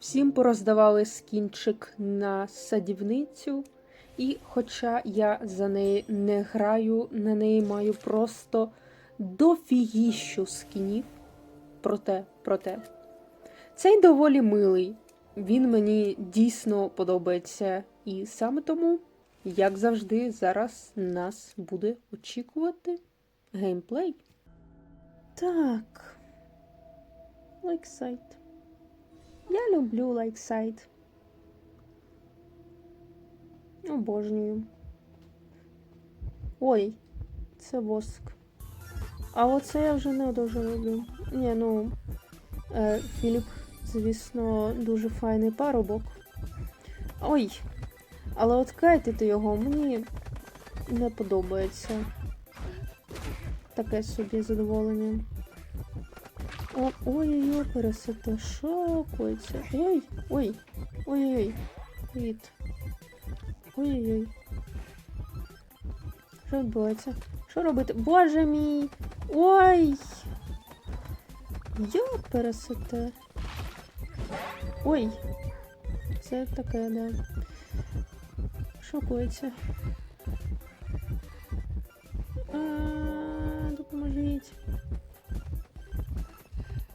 Всім пороздавали скінчик на садівницю, і хоча я за неї не граю, на неї маю просто дофігіщу скінів. Проте, проте. Цей доволі милий. Він мені дійсно подобається. І саме тому, як завжди, зараз нас буде очікувати геймплей. Так. Лайксайт. Я люблю лайксайт. Обожнюю. Ой, це воск. А оце я вже не дуже люблю. Ні, ну. Е, Філіп, звісно, дуже файний парубок. Ой! Але от кайтити його мені не подобається. Таке собі задоволення. Ой-ой-ой, пересете, що коїться? Ой, ой, ой-ой-ой, привіт. Ой-ой-ой. Що відбувається? Що робити? Боже мій! Ой! Йо, пересете. Ой! Це таке, да. Що коїться? А,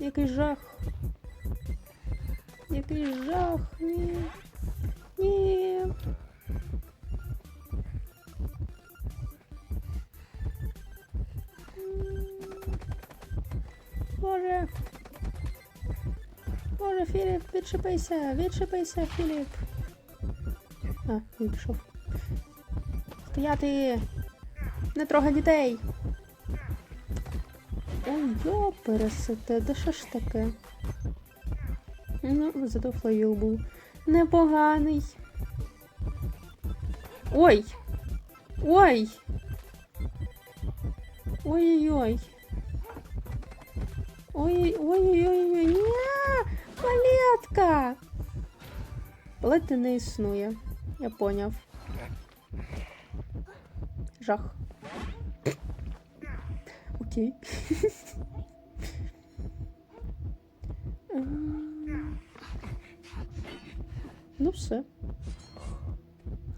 Який жах. Який жах. Ні. Ні. Боже. Боже, Філіп, відшипайся, відшипайся, Філіп. А, він пішов. Стояти! Не трогай дітей! Йо, пересете, да що ж таке? Ну, зато флавіл був непоганий. Ой! Ой! Ой-ой-ой! Ой-ой-ой-ой-ой! Палетка! Палети не існує. Я поняв. Жах. Окей. Ну все.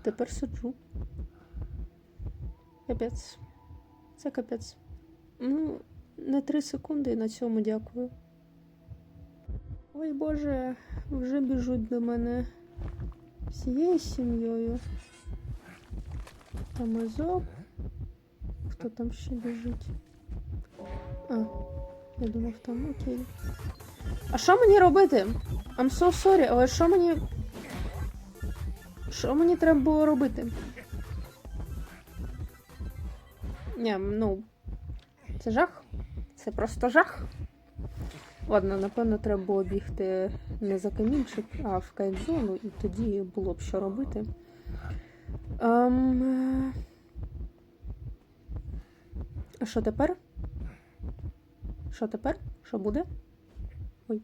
Тепер сиджу. Капець. Це капець. Ну, на три секунди і на цьому дякую. Ой Боже, вже біжуть до мене всією сім'єю. Там Азов. Хто там ще біжить? А, я думав там, окей. А що мені робити? I'm so sorry, але що мені. Що мені треба було робити? Ні, ну. Це жах. Це просто жах. Ладно, напевно, треба було бігти не за камінчик, а в кайт-зону, і тоді було б що робити. Ем... А що тепер? Що тепер? Що буде? Ой.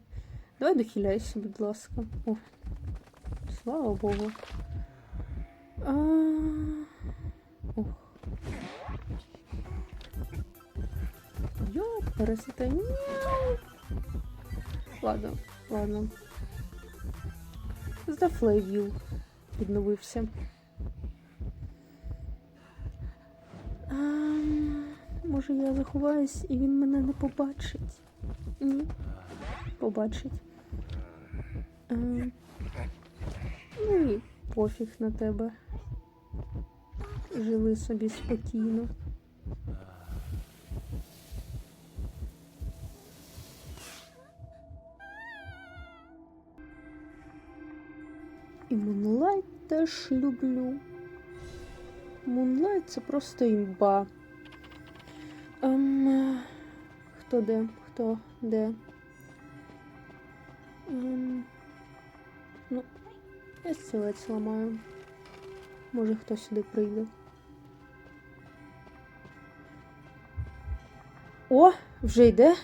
Давай дохиляйся, будь ласка. О. Слава Богу. А... Ох. Йо, пересите. Мяу. Ладно, ладно. За флейвіл відновився. А, може я заховаюсь і він мене не побачить? Ні. Побачить. А, ну і пофіг на тебе. Живи собі спокійно. І Moonlight теж люблю. Moonlight це просто імба. Ем, хто де? Хто де? Ем, ну, я стілець ламаю. Може хтось сюди прийде. О, вже йде.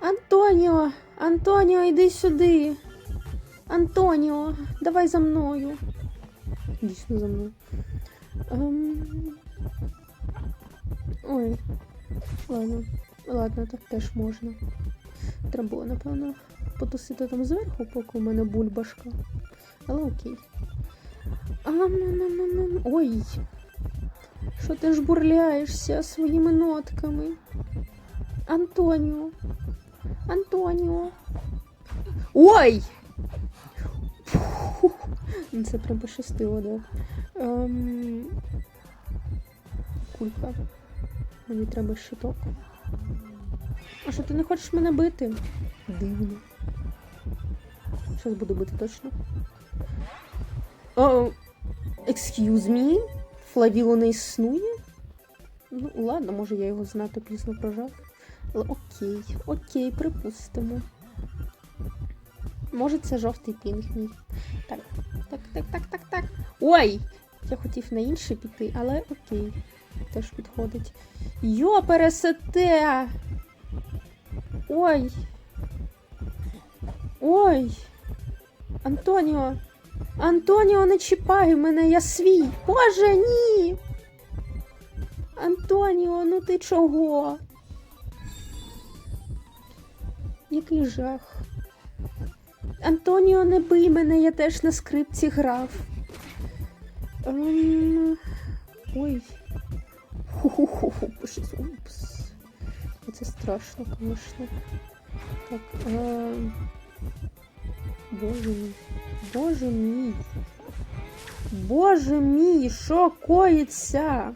Антоніо! Антоніо, йди сюди. Антоніо, давай за мною. Дійсно за мною. Ем... Ой. Ладно. Ладно, так теж можна. Треба було, напевно, потусити там зверху, поки у мене бульбашка. Але окей. Ам-нам-нам-нам. Ой. Що ти ж бурляєшся своїми нотками? Антоніо. Антоніо. Ой! Фух. Це прям пощастило, да. Ем... Кулька. Мені треба щиток. А що ти не хочеш мене бити? Дивно. Щас буду бити точно. О, excuse me? Флавіло не існує? Ну, ладно, може я його знато пізно прожав. Але окей, окей, припустимо. Може, це жовтий пінг мій. Так, так, так, так, так, так. Ой! Я хотів на інший піти, але окей. Теж підходить. Йо, пересете! Ой! Ой! Антоніо! Антоніо, не чіпай мене, я свій! Боже, ні! Антоніо, ну ти чого? Який жах. Антоніо, не бий мене, я теж на скрипці грав. Ху-ху-ху. Упс. Це страшно, звісно. Так, е... Боже мій. Боже мій. Боже мій, що коїться?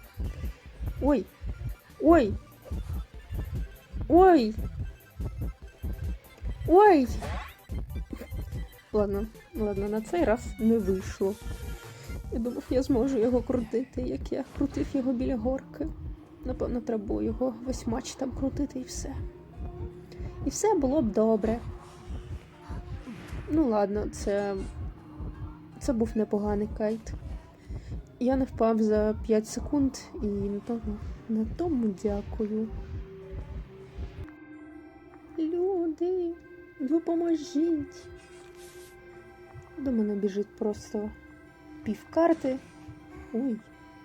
Ой. Ой. Ой. Ой. Ладно, ладно, на цей раз не вийшло. Я думав, я зможу його крутити, як я крутив його біля горки. Напевно, треба було його весь матч там крутити і все. І все було б добре. Ну, ладно, це. Це був непоганий кайт. Я не впав за 5 секунд і на тому, на тому дякую. Люди, допоможіть. До мене біжить просто півкарти. Ой,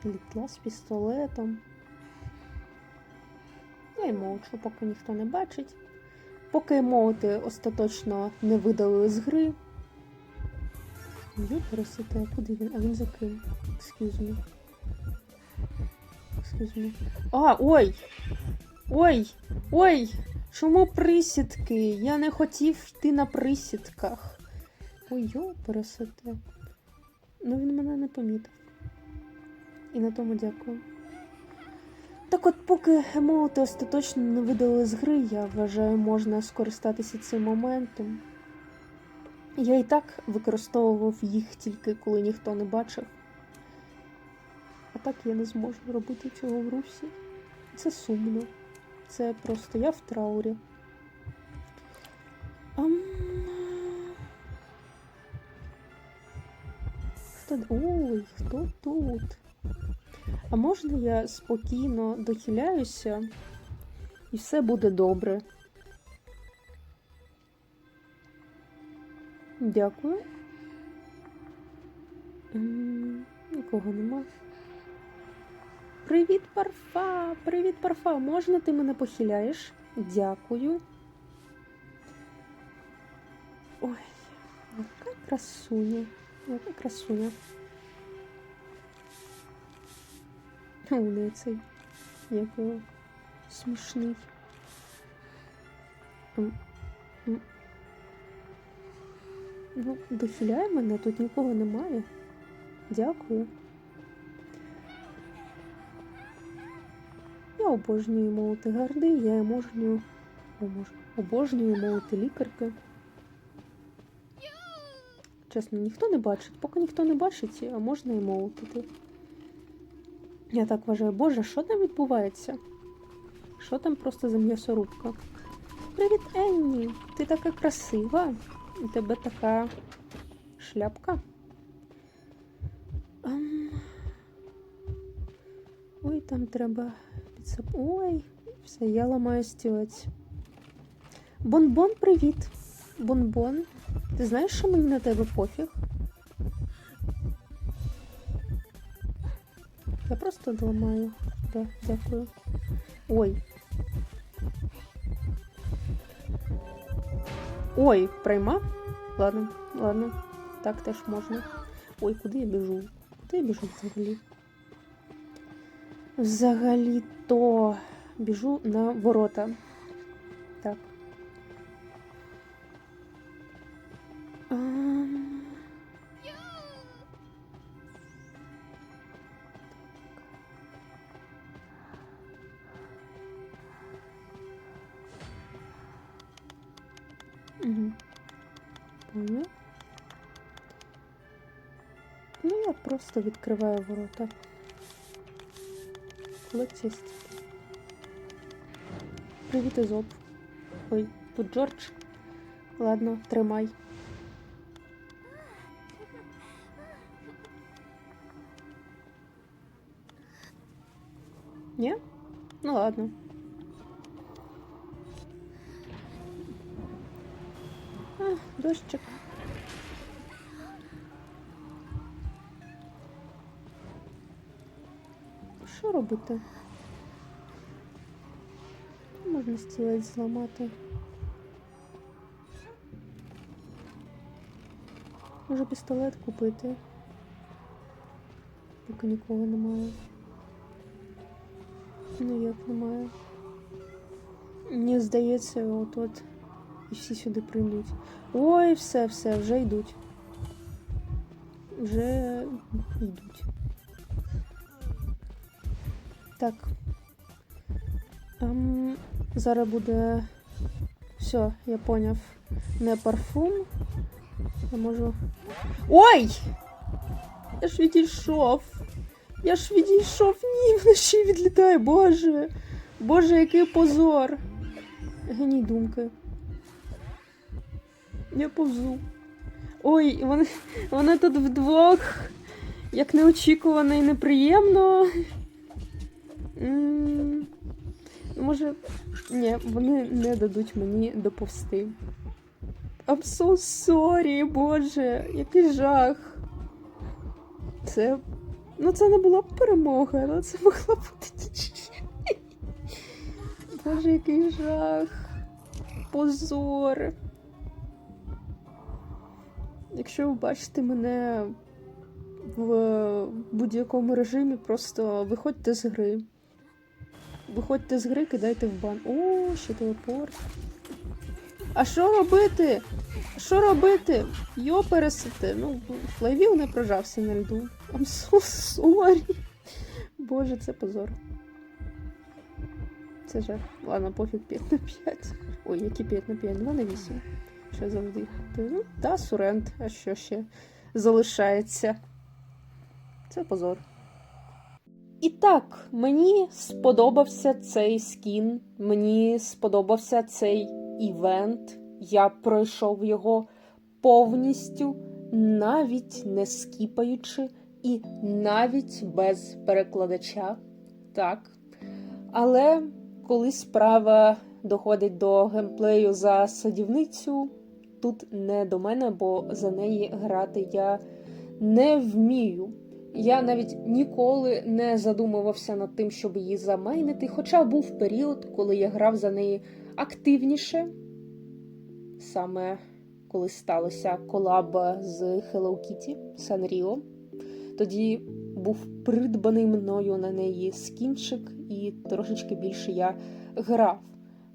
літла з пістолетом. Я й мовчу, поки ніхто не бачить. Поки емоути остаточно не видалили з гри. Пересите, а куди він? А він за ким? Excuse me. А, ой! Ой! Ой! Чому присідки? Я не хотів йти на присідках. Ой, йо, пересите. Ну він мене не помітив. І на тому дякую. Так от, поки емоути остаточно не видали з гри, я вважаю, можна скористатися цим моментом. Я і так використовував їх тільки коли ніхто не бачив. А так я не зможу робити цього в русі. Це сумно. Це просто я в траурі. Ам... Хто... Ой, хто тут? А можна я спокійно дохиляюся і все буде добре? Дякую. Нікого нема. Привіт, парфа! Привіт, парфа! Можна ти мене похиляєш? Дякую. Ой, яка красуня. Яка красуня. У цей як його смішний. Ну, дохиляй мене, тут нікого немає. Дякую. Я обожнюю молоти гарди, я обожнюю, обожнюю молоти лікарки. Чесно, ніхто не бачить. Поки ніхто не бачить, а можна і молотити. Я так вважаю, боже, що там відбувається? Що там просто за м'ясорубка? Привіт, Енні! Ти така красива. У тебе така шляпка. Ам. Ой, там треба підсап... Ой, все, я ламаю стілець. Бонбон, привіт. Бонбон. Ти знаєш, що мені на тебе пофіг? Я просто доламаю. Да, дякую. Ой. Ой, прийма? Ладно, ладно. Так теж можна. Ой, куди я біжу? Куди я біжу взагалі? Взагалі то біжу на ворота. Понял. Ну, я просто відкриваю ворота. Колекція. Привіт, Ізоп. Ой, тут Джордж. Ладно, тримай. Ні? Ну ладно. А, дощик. Що робити? Можна стілець зламати. Може пістолет купити. Поки нікого немає. Ну як немає. Мені здається, от от і всі сюди прийдуть. Ой, все, все, вже йдуть. Вже йдуть. Так. Ем, зараз буде. Все, я поняв. Не парфум. Я можу. Ой! Я ж відійшов. Я ж відійшов. Ні, вночі відлітає, боже. Боже, який позор. Геній думки. Я повзу. Ой, вони, вони тут вдвох. Як неочікувано і неприємно. Може, ні, вони не дадуть мені доповсти. I'm so sorry, боже, який жах. Це. Ну, це не була б перемога, але це могла бути нічия. Боже, який жах. Позор. Якщо ви бачите мене в будь-якому режимі, просто виходьте з гри. Виходьте з гри, кидайте в бан. О, ще телепорт. А що робити? Що робити? Йо пересити. Ну, флейвіл не прожався на льду. I'm so sorry. Боже, це позор. Це жах. Ладно, пофіг 5 на 5. Ой, які 5 на 5? 2 на 8. Що завжди. Ну, та, сурент, а що ще залишається? Це позор. І так, мені сподобався цей скін, мені сподобався цей івент. Я пройшов його повністю, навіть не скіпаючи, і навіть без перекладача. Так. Але коли справа доходить до геймплею за садівницю, тут не до мене, бо за неї грати я не вмію. Я навіть ніколи не задумувався над тим, щоб її замайнити, хоча був період, коли я грав за неї активніше, саме коли сталося колаба з Hello Kitty Sanrio. Тоді був придбаний мною на неї скінчик, і трошечки більше я грав.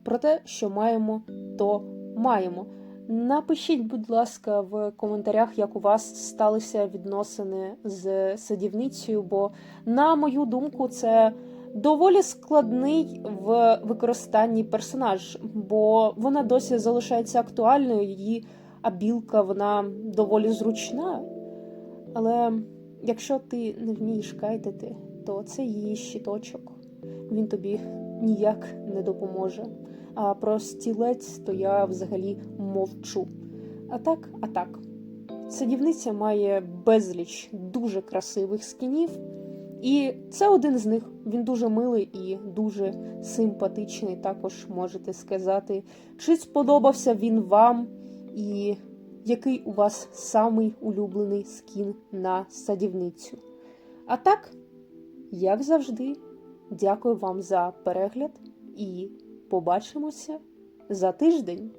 Про те, що маємо, то маємо. Напишіть, будь ласка, в коментарях, як у вас сталися відносини з садівницею, бо, на мою думку, це доволі складний в використанні персонаж, бо вона досі залишається актуальною, її абілка вона доволі зручна. Але якщо ти не вмієш кайтити, то це її щиточок. Він тобі ніяк не допоможе. А про стілець то я взагалі мовчу. А так, а так. Садівниця має безліч дуже красивих скінів, і це один з них. Він дуже милий і дуже симпатичний. Також можете сказати, чи сподобався він вам, і який у вас самий улюблений скін на садівницю. А так, як завжди, дякую вам за перегляд і побачимося за тиждень.